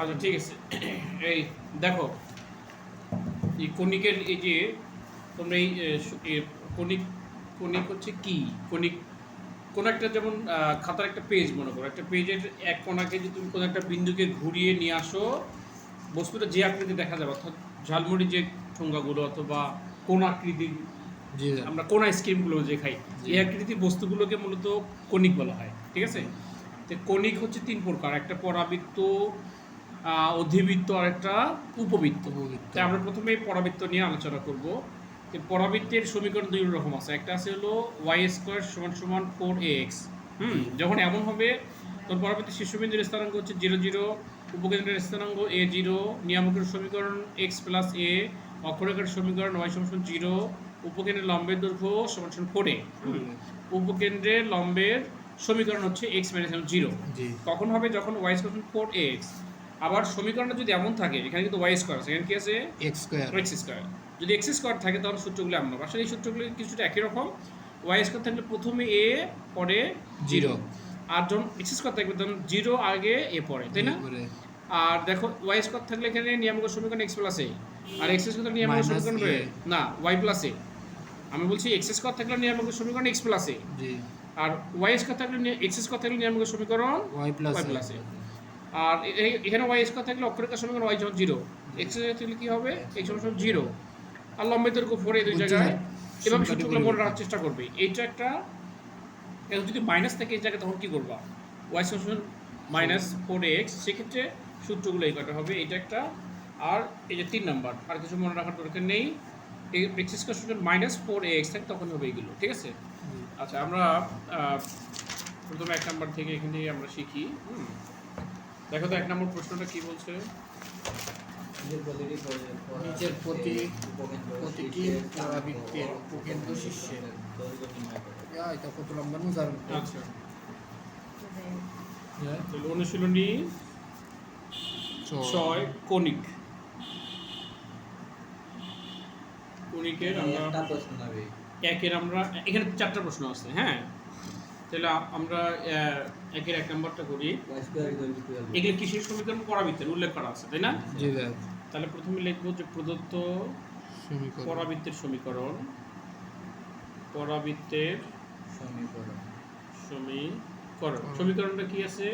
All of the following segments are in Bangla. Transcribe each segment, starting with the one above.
আচ্ছা ঠিক আছে। এই দেখো এই কণিকের এই যে তোমরা এই কণিক কণিক হচ্ছে কি? কণিক কোন একটা যেমন খাতার একটা পেজ মনে করো। একটা পেজের এক কোণাকে যদি তুমি কোনো একটা বিন্দুকে ঘুরিয়ে নিয়ে আসো বস্তুটা যে আকৃতি দেখা যাবে অর্থাৎ ঝালমুড়ি যে ঠোঙ্গাগুলো অথবা কোন আকৃতির আমরা কোন আইসক্রিমগুলো যে খাই এই আকৃতির বস্তুগুলোকে মূলত কণিক বলা হয় ঠিক আছে? তো কণিক হচ্ছে তিন প্রকার একটা পরাবৃত্ত অধিবৃত্ত আর একটা উপবৃত্ত। তাই আমরা প্রথমে পরাবৃত্ত নিয়ে আলোচনা করব। যে পরাবৃত্তের সমীকরণ দুই রকম আছে। একটা আছে হলো ওয়াই স্কোয়ার সমান সমান ফোর এক্স হুম যখন এমন হবে তখন পরাবৃত্তের শীর্ষবিন্দুর স্থানাঙ্ক হচ্ছে জিরো জিরো উপকেন্দ্রের স্থানাঙ্ক এ জিরো নিয়ামকের সমীকরণ এক্স প্লাস এ অক্ষরেখার সমীকরণ ওয়াই সমান সমান জিরো উপকেন্দ্রের লম্বের দৈর্ঘ্য সমান সমান ফোর এ উপকেন্দ্রের লম্বের সমীকরণ হচ্ছে এক্স মাইনাস জিরো জি। কখন হবে? যখন ওয়াই স্কোয়ার ফোর এক্স আবার সমীকরণটা যদি এমন থাকে এখানে কিন্তু ওয়াই স্কোয়ার এখানে কি আছে? এক্স স্কোয়ার এক্স স্কোয়ার যদি এক্স স্কোয়ার থাকে তাহলে সূত্রগুলো এমন হবে। আসলে এই সূত্রগুলো কিছুটা একই রকম। ওয়াই স্কোয়ার থাকলে প্রথমে এ পরে জিরো আর যখন এক্স স্কোয়ার থাকবে তখন জিরো আগে এ পরে তাই না? আর দেখো ওয়াই স্কোয়ার থাকলে এখানে নিয়ামক সমীকরণ এক্স প্লাস এ আর এক্স স্কোয়ার থাকলে নিয়ামক সমীকরণ না ওয়াই প্লাস এ আমি বলছি এক্স স্কোয়ার থাকলে নিয়ামক সমীকরণ এক্স প্লাস এ জি। আর ওয়াই স্কোয়ার থাকলে এক্স স্কোয়ার থাকলে নিয়ামক সমীকরণ ওয়াই প্লাস ওয়াই প্লাস আর এখানে ওয়াই স্কোয়ার থাকলে অক্ষরেখার সমীকরণ ওয়াই যখন জিরো এক্স থাকলে কি হবে? এক্স সমান জিরো আর লম্বের দৈর্ঘ্য ফোর এই দুই জায়গায়। এভাবে সূত্রগুলো মনে রাখার চেষ্টা করবে। এইটা একটা এখন যদি মাইনাস থাকে এই জায়গায় তখন কি করবা? ওয়াই সমান মাইনাস ফোর এক্স সেক্ষেত্রে সূত্রগুলো এই কটা হবে। এটা একটা। আর এই যে তিন নাম্বার আর কিছু মনে রাখার দরকার নেই। এক্স স্কোয়ার সমান মাইনাস ফোর এক্স থাকে তখন হবে এইগুলো। ঠিক আছে? আচ্ছা আমরা প্রথমে এক নাম্বার থেকে এখান থেকে আমরা শিখি। হুম। দেখো তো এক নম্বর প্রশ্নটা কি বলছে? নিচের প্রতি প্রতিটি পরাবৃত্তের উপকেন্দ্র শীর্ষে এটা কত লম্বা নুজার আচ্ছা। অনুশীলনী ছয়। কণিক। কণিকের আমরা একের আমরা এখানে চারটা প্রশ্ন আছে হ্যাঁ? তাহলে আমরা একের এক নম্বরটা করি। y square equal to 12 এগুলো কিসের সমীকরণ পরাবৃত্তের উল্লেখ করা আছে তাই না? তাহলে প্রথমে লিখব যে প্রদত্ত পরাবৃত্তের সমীকরণ। পরাবৃত্তের সমীকরণ। সমীকরণ। সমীকরণটা কি আছে?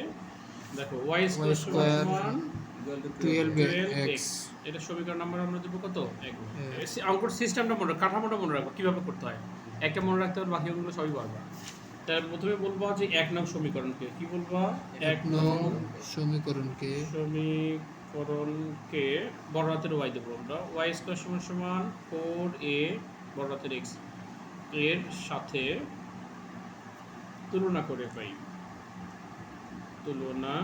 দেখো ওয়াই স্কোয়ার সমান equal to 12 12 এক্স এটা সমীকরণ নাম্বার আমরা দেবো কত? এক। এক। অঙ্কর সিস্টেমটা মনে কাঠামোটা মনে রাখব কীভাবে করতে হয়। একটা মনে রাখতে হবে বাকি অঙ্কগুলো সবই পারবা তার প্রথমে বলব যে এক নং সমীকরণকে। কি বলব? এক নং সমীকরণকে। সমীকরণকে বড় হাতের ওয়াই দেবো আমরা। ওয়াই স্কোয়ার সমান সমান ফোর এ বড় হাতের এক্সের সাথে তুলনা করে পাই। তুলনা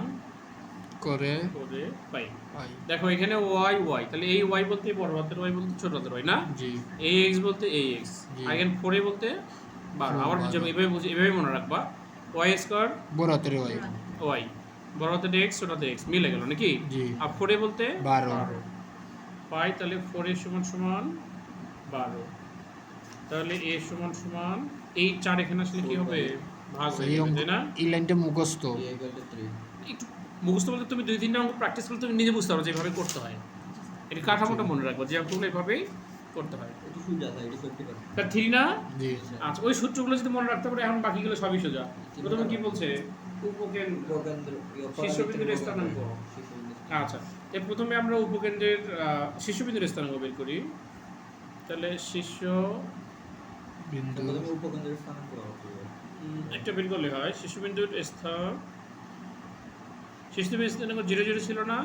করে করে পাই। দেখো এখানে ওয়াই ওয়াই। তাহলে এই ওয়াই বলতে বড় হাতের ওয়াই বলতে ছোট হাতের ওয়াই না? জি। এই এক্স বলতে এই এক্স এখানে ফোরে বলতে বারো। আবার বারো। বুঝে এভাবে বুঝে এভাবে মনে রাখবা। ওয়াই স্কোয়ার বড় হাতের ওয়াই। ওয়াই বড় হাতের এক্স ছোট হাতের এক্স মিলে গেল নাকি? জি। আর ফোরে বলতে বারো। পাই তাহলে ফোরের সমান সমান বারো। তাহলে এ সমান সমান এই চার এখানে আসলে কি হবে? ভাগ হয়ে যাবে না? এই লাইনটা মুখস্থ। A equal to 3 একটু মুখস্থ বলতে তুমি দুই তিনটা অঙ্ক প্র্যাকটিস করলে তুমি নিজে বুঝতে পারো যে এভাবে করতে হয়। এটা কাঠামোটা মনে রাখব যে অঙ্কগুলো এভাবেই করতে হয়। তা থ্রি না? আচ্ছা ওই সূত্রগুলো যদি মনে রাখতে পারে এখন বাকিগুলো সবই সোজা। প্রথমে কি বলছে? উপকেন্দ্র শীর্ষবিন্দুর স্থানাঙ্ক। আচ্ছা প্রথমে আমরা উপকেন্দ্রের আহ, শীর্ষবিন্দুর স্থানাঙ্ক বের করি। তাহলে শীর্ষ বিন্দু উপকেন্দ্রের স্থানাঙ্ক একটা বের করলে হয়। শীর্ষবিন্দুর স্থান শীর্ষবিন্দুর স্থানাঙ্ক জিরো জিরো ছিল না।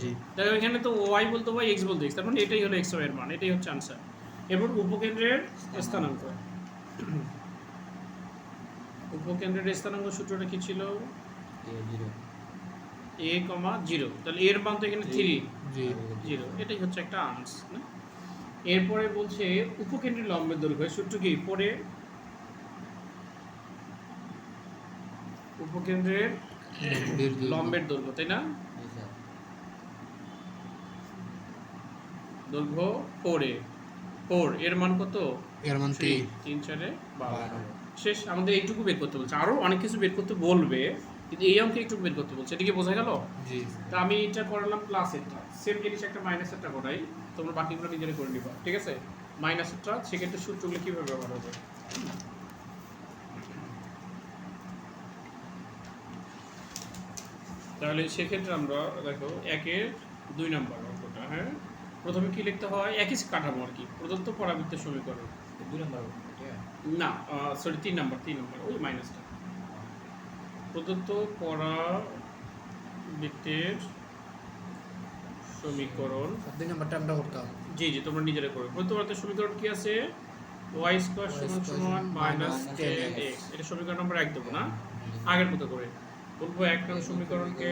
জি। দেখো এখানে তো ওয়াই বলতে ওয়াই এক্স বলতে এক্স তার মানে এটাই হলো এক্সের মান এটাই হচ্ছে আনসার এরপর উপকেন্দ্রের স্থানাঙ্ক। উপকেন্দ্রের স্থানাঙ্ক সূত্রটা কি ছিল? A 0 এ কমা জিরো তাহলে এর মান তো এখানে থ্রি জিরো এটাই হচ্ছে একটা আনস না? এরপরে বলছে উপকেন্দ্রের লম্বের দৈর্ঘ্য সূত্র কি? পরে। উপকেন্দ্রের লম্বের দৈর্ঘ্য। তাই না? স্যার দৈর্ঘ্য ফোরে ফোর এর মান কত? এর মান থ্রি তিন তিন চারে বারো। শেষ আমাদের এইটুকু বের করতে বলছে। আরও অনেক কিছু বের করতে বলবে কিন্তু এই অঙ্কে একটু বের করতে বলছে। এটা কি বোঝা গেল? জি। তা আমি এটা করালাম প্লাসেরটা সেম জিনিস একটা মাইনাস মাইনাসেরটা করাই। তোমরা বাকিগুলো নিজেরাই করে নিবা ঠিক আছে? মাইনাস মাইনাসেরটা সেক্ষেত্রে সূত্রগুলো কীভাবে ব্যবহার হবে? তাহলে সেক্ষেত্রে আমরা দেখো একের দুই নাম্বার অঙ্কটা হ্যাঁ? প্রথমে কি লিখতে হয়? একই কাঠামো আর কি। প্রদত্ত পরাবৃত্তের সমীকরণ। দুই নম্বর না সরি তিন নাম্বার তিন নাম্বার ওই মাইনাসটা প্রদত্ত পরাবৃত্তের সমীকরণ। দুই নাম্বারটা আমরা করতাম জি জি তোমরা নিজেরা করো। প্রদত্ত পরাবৃত্তের সমীকরণ কি আছে? ওয়াই স্কোয়ার সমান সমান মাইনাস টেন এক্স এটা সমীকরণ নম্বর এক দেবো না? আগের মতো করে। বলব এক নং সমীকরণকে।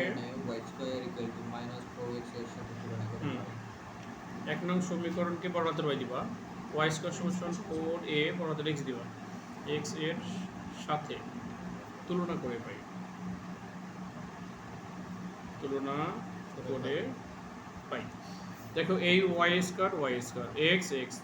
y square equal to minus 4x এর সাথে তুলনা করতে হুম। এক নং সমীকরণকে বড় হাতের ওয়াই দিবা। ওয়াই স্কোয়ার সমান ফোর এ বড় হাতের এক্স দিবা। এক্সের সাথে তুলনা করে পাই। তুলনা করে পাই। দেখো এই Y square Y square X X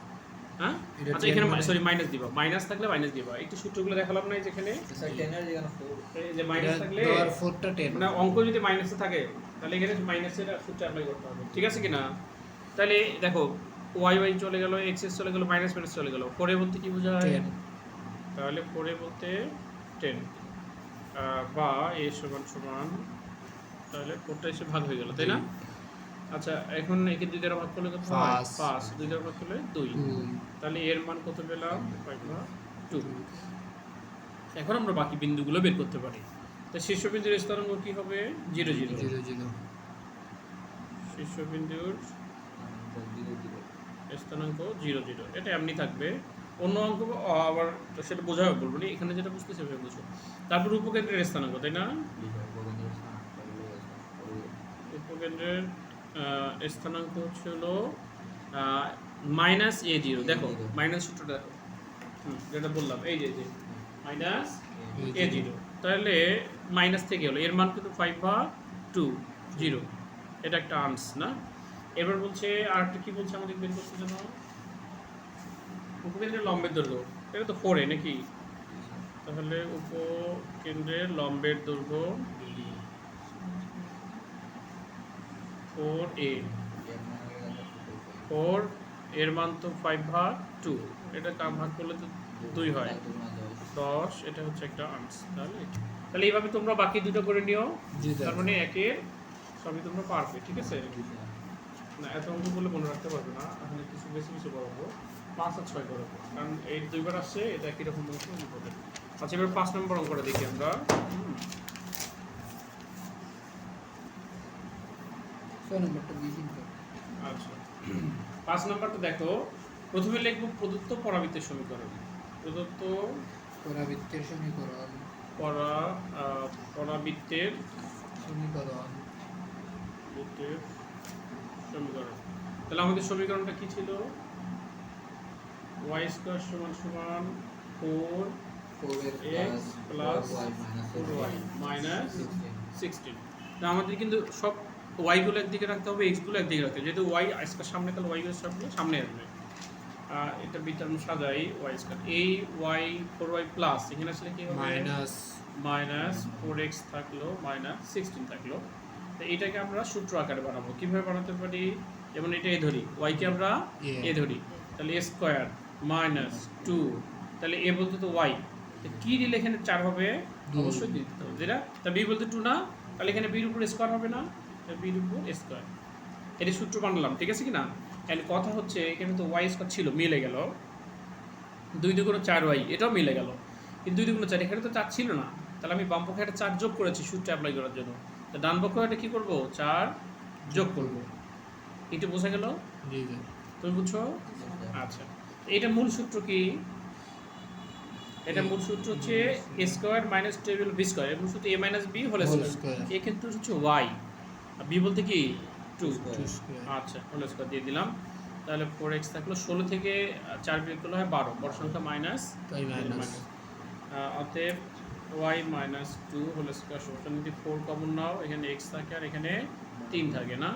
হ্যাঁ? আচ্ছা এখানে 10 মানে- সরি মাইনাস দিবা। মাইনাস থাকলে মাইনাস দিবা। একটু সূত্রগুলো দেখালাম না এই যেখানে স্যার 10 এর জায়গায় 4 এই যে মাইনাস থাকলে ফোরটা টেন না অঙ্ক যদি মাইনাসে থাকে তাহলে এখানে মাইনাসের সূত্র অ্যাপ্লাই করতে হবে। ঠিক আছে কি না তাহলে দেখো ওয়াই ওয়াই চলে গেল এক্স এক্স চলে গেল মাইনাস মাইনাস চলে গেল। ফোরে বলতে কি বোঝায়? টেন তাহলে ফোরে বলতে টেন বা এ সমান সমান তাহলে ফোরটা এসে ভাগ হয়ে গেল তাই না? আচ্ছা এখন একে দুই দ্বারা ভাগ করলে কত হয়? পাঁচ। পাঁচ। দুই দ্বারা ভাগ করলে দুই। তাহলে এর মান কত পেলাম? টু। এখন আমরা বাকি বিন্দুগুলো বের করতে পারি। তো শীর্ষবিন্দুর স্থানাঙ্ক কি হবে? Zero zero. Zero zero. শীর্ষবিন্দুর 0 0 স্থানাঙ্ক জিরো জিরো। এটা এমনি থাকবে। অন্য অঙ্ক আবার সেটা বোঝাবে বলব না। এখানে যেটা বুঝতে সেভাবে বুঝো। তারপর উপকেন্দ্রের স্থানাঙ্ক তাই না? উপকেন্দ্রের স্থানাঙ্ক হচ্ছে হলো মাইনাস এ জিরো দেখো মাইনাস সূত্রটা দেখো। হুম যেটা বললাম এই যে মাইনাস এ জিরো তাহলে মাইনাস থেকে হলো এর মান কিন্তু ফাইভ বা টু জিরো এটা একটা আনস না? এবার বলছে আর একটা কি বলছে আমাদের বের করতে জন্য? উপকেন্দ্রের লম্বের দৈর্ঘ্য। এটা তো ফোর এ নাকি? তাহলে উপকেন্দ্রের লম্বের দৈর্ঘ্য ফোর এ। ফোর এর মান তো ফাইভ ভাগ টু এটা কাম ভাগ করলে তো দুই হয়। দশ এটা হচ্ছে একটা আনস তাহলে। তাহলে এইভাবে তোমরা বাকি দুটো করে নিও। তার মানে একে সবই তোমরা পারবে ঠিক আছে? না এত অঙ্ক করলে মনে রাখতে পারবে না। এখানে কিছু বেশি কিছু করাবো পাঁচ আর ছয় করাবো কারণ এই দুইবার আসছে এটা একই রকম অঙ্ক হবে আচ্ছা এবার পাঁচ নম্বর অঙ্কটা দেখি আমরা। ছয় নাম্বারটা বেশি আচ্ছা। পাঁচ নম্বরটা দেখো। প্রথমে লিখব প্রদত্ত পরাবৃত্তের সমীকরণ। প্রদত্ত পরাবৃত্তের সমীকরণ। পরা পরাবৃত্তের সমীকরণ। বৃত্তের সমীকরণ। তাহলে আমাদের সমীকরণটা কি ছিল? ওয়াই স্কোয়ার সমান সমান four 4x plus four Y minus sixteen. আমাদের কিন্তু সব ওয়াইগুলো একদিকে রাখতে হবে এক্সগুলো একদিকে রাখতে হবে। যেহেতু ওয়াই স্কোয়ার সামনে তাহলে ওয়াইগুলো সামনে সামনে আসবে। এটা বিটার সাজাই ওয়াই স্কোয়ার এই ওয়াই ফোর ওয়াই প্লাস এখানে আসলে কি হবে? মাইনাস মাইনাস ফোর এক্স থাকল মাইনাস সিক্সটিন থাকল। তো এটাকে আমরা সূত্র আকারে বানাবো। কীভাবে বানাতে পারি? যেমন এটা এ ধরি। ওয়াইকে আমরা এ। এ ধরি। তাহলে এ স্কোয়ার মাইনাস টু তাহলে এ বলতে তো ওয়াই কি দিলে এখানে চার হবে? অবশ্যই দিতে হবে। যেটা? তা বি বলতে টু না। তাহলে এখানে বির উপর স্কোয়ার হবে না। উপর স্কোয়ার এটা সূত্র বানালাম ঠিক আছে কি না কথা হচ্ছে এখানে তো ওয়াই স্কোয়ার ছিল মিলে গেল দুই দুগুণ চার ওয়াই এটাও মিলে গেল কিন্তু দুই দুগুণ চার এখানে তো চার ছিল না তাহলে আমি বাম পক্ষে একটা চার যোগ করেছি সূত্র অ্যাপ্লাই করার জন্য তো ডান পক্ষে এটা কী করব চার যোগ করব এটা বোঝা গেল তুমি বুঝছ আচ্ছা এটা মূল সূত্র কি এটা মূল সূত্র হচ্ছে এ square minus table B square এবং সূত্র A minus B whole square. এ কিন্তু হচ্ছে ওয়াই বি বলতে কি? টু আচ্ছা হোল স্কোয়ার দিয়ে দিলাম। তাহলে ফোর এক্স থাকল ষোলো থেকে চার বিয়োগ করলে হয় বারো। বড় সংখ্যা মাইনাস অতএব Y minus two whole square সমান যদি ফোর কমন নাও এখানে এক্স থাকে আর এখানে তিন থাকে না?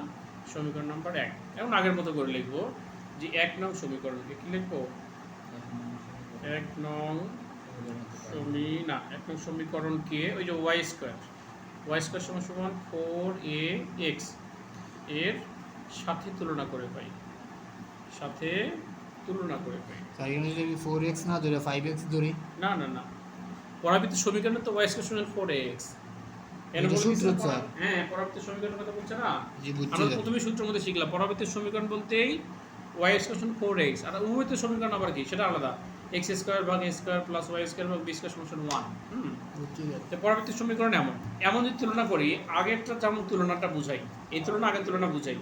সমীকরণ নাম্বার এক। এখন আগের মতো করে লিখব যে এক নং সমীকরণকে কি লিখব? এক নং সমী না এক নং সমীকরণকে ওই যে ওয়াই স্কোয়ার ওয়াই স্কোয়ার সমান সমান ফোর এ এক্সের সাথে তুলনা করে পাই। সাথে তুলনা করে পাই। এখানে যদি ফোর এক্স না ধরে ফাইভ এক্স ধরি। না না না। পরাবৃত্ত সমীকরণে তো ওয়াই স্কোয়ার সমান ফোর এক্স। এটা হ্যাঁ সমীকরণের কথা বলছে না? আমরা প্রথমে সূত্রের মধ্যে শিখলাম পরাবৃত্তের সমীকরণ বলতেই ওয়াই স্কোয়ার ফোর এক্স। আর সমীকরণ আবার কি? সেটা আলাদা। এক্স স্কোয়ার ভাগ A square plus Y square ভাগ বি স্কোয়ার সমান ওয়ান। হুম। তো পরবর্তী সমীকরণ এমন। এমন যদি তুলনা করি আগেরটা যেমন তুলনাটা বুঝাই এই তুলনা আগের তুলনা বুঝাই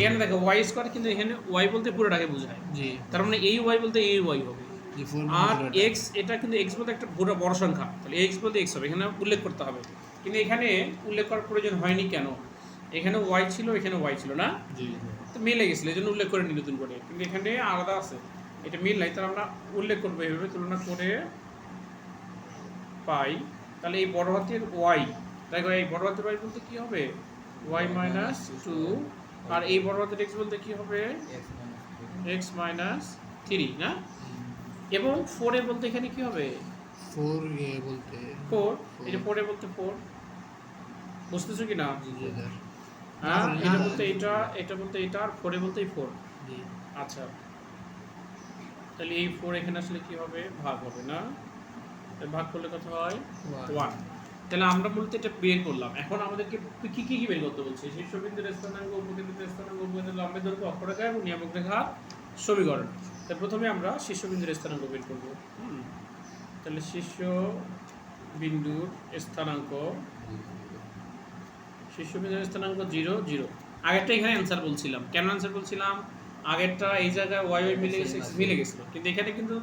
এখানে দেখো ওয়াই স্কোয়ার কিন্তু এখানে ওয়াই বলতে পুরোটাকে বোঝায়। জি। তার মানে এই ওয়াই বলতে এই ওয়াই হবে। আর এক্স এটা কিন্তু এক্স বলতে একটা পুরো বড় সংখ্যা। তাহলে এক্স বলতে এক্স হবে এখানে উল্লেখ করতে হবে। কিন্তু এখানে উল্লেখ করার প্রয়োজন হয়নি কেন? এখানে ওয়াই ছিল এখানে ওয়াই ছিল না? তো মিলে গেছিল এই জন্য উল্লেখ করে নি নতুন করে। কিন্তু এখানে আলাদা আছে। এটা মিল নাই তাহলে আমরা উল্লেখ করব এইভাবে তুলনা করে পাই। তাহলে এই বড় হাতের ওয়াই দেখো এই বড় হাতের ওয়াই বলতে কি হবে? ওয়াই মাইনাস টু আর এই বড় হাতের এক্স বলতে কি হবে? এক্স মাইনাস থ্রি না? এবং ফোরে বলতে এখানে কি হবে? ফোর এ বলতে ফোর এটা ফোরে বলতে ফোর বুঝতেছো কি না হ্যাঁ এটা বলতে এটা এটা বলতে এটা আর ফোরে বলতেই ফোর আচ্ছা। তাহলে এই ফোর এখানে আসলে কি হবে? ভাগ হবে না? ভাগ করলে কত হয়? ওয়ান তাহলে আমরা মূলত এটা বের করলাম। এখন আমাদেরকে কি কি কি বের করতে বলছে? শীর্ষবিন্দুর স্থানাঙ্ক উপকেন্দ্রের স্থানাঙ্ক উপকেন্দ্রের লম্বের দৈর্ঘ্য অক্ষরেখা এবং নিয়ামক রেখা সমীকরণ। তাই প্রথমে আমরা শীর্ষবিন্দুর স্থানাঙ্ক বের করব। হুম। তাহলে শীর্ষ বিন্দুর স্থানাঙ্ক শীর্ষবিন্দুর স্থানাঙ্ক জিরো জিরো। আগেরটা এখানে অ্যান্সার বলছিলাম। কেন অ্যান্সার বলছিলাম? আগেরটা এই জায়গায় ওয়াই ওয়াই মিলে গেছে মিলে গেছিল। কিন্তু এখানে কিন্তু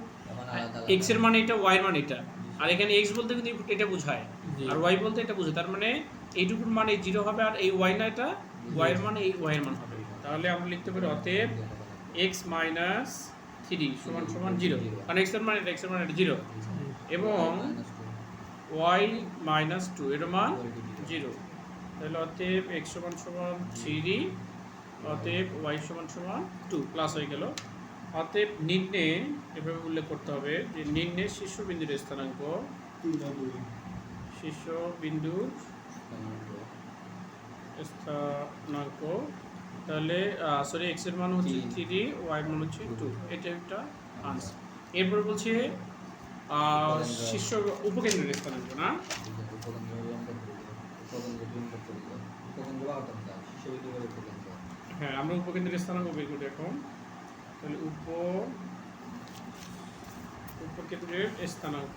এক্সের মানে এটা ওয়াই এর মানে এটা। আর এখানে এক্স বলতে কিন্তু এটা বোঝায়। আর ওয়াই বলতে এটা বোঝায়। তার মানে এইটুকুর মানে জিরো হবে আর এই ওয়াই না এটা ওয়াই এর মানে এই ওয়াই এর মান হবে। তাহলে আমরা লিখতে পারি অতএব এক্স মাইনাস থ্রি সমান সমান জিরো কারণ এক্সের মানে এটা এক্সের মানে এটা জিরো এবং ওয়াই মাইনাস টু এর মান জিরো তাহলে অতএব এক্স সমান সমান থ্রি অতএব ওয়াই সমান সমান টু প্লাস হয়ে গেল। অতএব নিম্নে এভাবে উল্লেখ করতে হবে যে নিম্নে শীর্ষবিন্দুর স্থানাঙ্ক শীর্ষবিন্দুর স্থানাঙ্ক। তাহলে সরি এক্সের মান হচ্ছে। থ্রি ওয়াই মান হচ্ছে টু এটা একটা আনসার এরপর বলছে শীর্ষ উপকেন্দ্রের স্থানাঙ্ক না? হ্যাঁ আমরা উপকেন্দ্রের স্থানাঙ্ক বের করি এখন। তাহলে উপ উপকেন্দ্রের স্থানাঙ্ক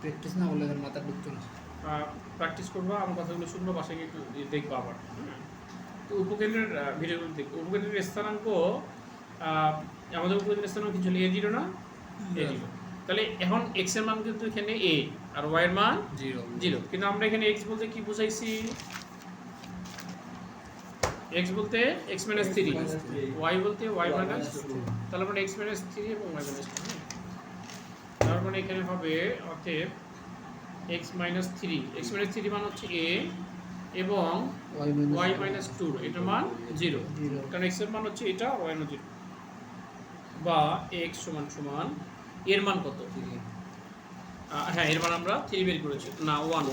প্র্যাকটিস না স্যার মাথা ঢুকতো না। প্র্যাকটিস করব আমার কথাগুলো শুনব বাসায় গিয়ে একটু দেখব আবার। হ্যাঁ। তো উপকেন্দ্রের ভিডিওগুলো দেখব উপকেন্দ্রের স্থানাঙ্ক আমাদের উপকেন্দ্রের স্থানাঙ্ক কি ছিল এ জিরো না? এ জিরো তাহলে এখন এক্সের মান কিন্তু এখানে এ আর ওয়াই এর মান জিরো জিরো কিন্তু আমরা এখানে এক্স বলতে কি বুঝাইছি? এক্স বলতে এক্স মাইনাস থ্রি ওয়াই বলতে ওয়াই মাইনাস তাহলে মানে এক্স মাইনাস থ্রি এবং ওয়াই মাইনাস টু তার মানে এখানে হবে অতএব X minus three X minus three মান হচ্ছে এ এবং ওয়াই মাইনাস টু এটার মান জিরো কারণ এক্সের মান হচ্ছে এটা ওয়াই মান জিরো বা এক্স সমান সমান এর মান কত? হ্যাঁ এর মান আমরা থ্রি বের করেছি। না ওয়ান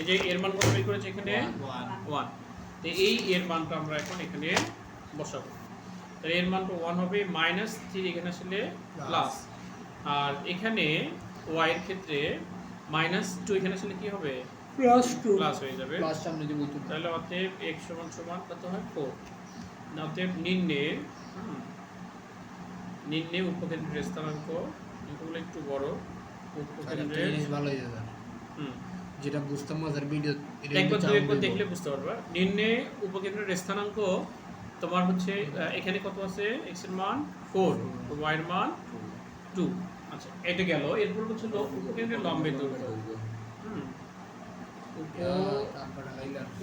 এই যে এর মান কত বের করেছি এখানে? ওয়ান ওয়ান তো এই এর মানটা আমরা এখন এখানে বসাবো। তাহলে এর মানটা ওয়ান হবে মাইনাস থ্রি এখানে আসলে প্লাস আর এখানে ওয়াই এর ক্ষেত্রে মাইনাস টু এখানে আসলে কি হবে? প্লাস টু প্লাস হয়ে যাবে। প্লাস সামনে যে বলতো তাহলে অতএব এক্স সমান সমান কত হয়? ফোর অতএব নিম্নে হুম, নিম্নে উপকেন্দ্রের স্থানাঙ্ক এগুলো একটু বড়। উপকেন্দ্রের ভালো হয়েছে স্যার হুম। যেটা বুঝতাম না স্যার ভিডিও একবার দুই একবার দেখলে বুঝতে পারবা। নিম্নে উপকেন্দ্রের স্থানাঙ্ক তোমার হচ্ছে এখানে কত আছে? এক্সের মান ফোর ওয়াই এর মান টু আচ্ছা এটা গেল। এরপর হচ্ছে উপকেন্দ্রের লম্বের দৈর্ঘ্য।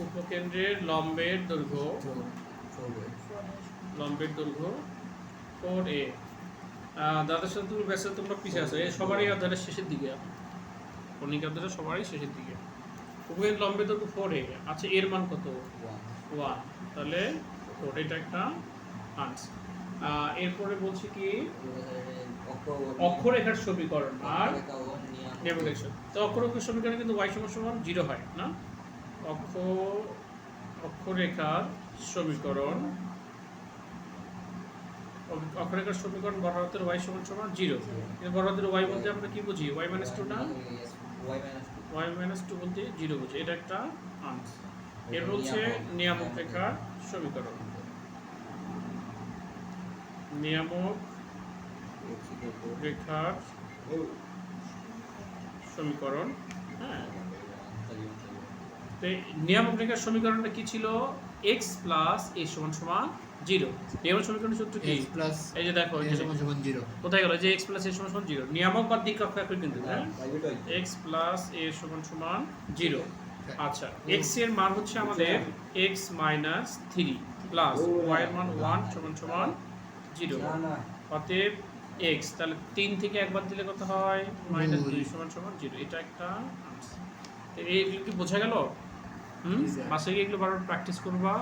উপকেন্দ্রের লম্বের দৈর্ঘ্য। লম্বের দৈর্ঘ্য ফোর এ দাদার সাথে তুমি ব্যাসে তোমরা পিছিয়ে আছো। সবারই অধ্যায়ের শেষের দিকে। কর্ণিকা অধ্যায়ের সবারই শেষের দিকে। উপকেন্দ্র লম্বের দৈর্ঘ্য ফোর এ আচ্ছা এর মান কত? ওয়ান তাহলে ফোর এটা একটা আনসার এরপরে বলছি কি? অক্ষরেখার সমীকরণ আর নেমোটেশন তো অক্ষরেখার সমীকরণ কিন্তু ওয়াই সমান সমান জিরো হয় না? অক্ষ অক্ষরেখার সমীকরণ অক্ষরেখার সমীকরণ বড় হাতের ওয়াই সমান সমান জিরো বড় হাতের ওয়াই বলতে আমরা কি বুঝি? Y minus two? না ওয়াই মাইনাস টু বলতে জিরো বুঝি এটা একটা আনসার এর হচ্ছে নিয়ামক। রেখার সমীকরণ। নিয়ামক রেখার সমীকরণ। হ্যাঁ। নিয়ামক রেখার সমীকরণটা কি ছিল? এক্স প্লাস এ সমান সমান জিরো নিয়ামক সমীকরণের সূত্র কি? প্লাস এই যে দেখো এ এই সমান সমান জিরো কোথায় গেল? যে এক্স প্লাস এ সমান সমান জিরো নিয়ামক বা দিক রক্ষা একই কিন্তু হ্যাঁ? এক্স প্লাস এ সমান সমান জিরো আচ্ছা এক্সের মান হচ্ছে আমাদের X minus three plus Y এর মান ওয়ান সমান সমান জিরো অতএব এক্স তাহলে তিন থেকে একবার দিলে কত হয়? মাইনাস দুই। সমান সমান জিরো এটা একটা এইগুলো কি বোঝা গেল। বাসায় গিয়ে এগুলো বারবার প্র্যাকটিস করবা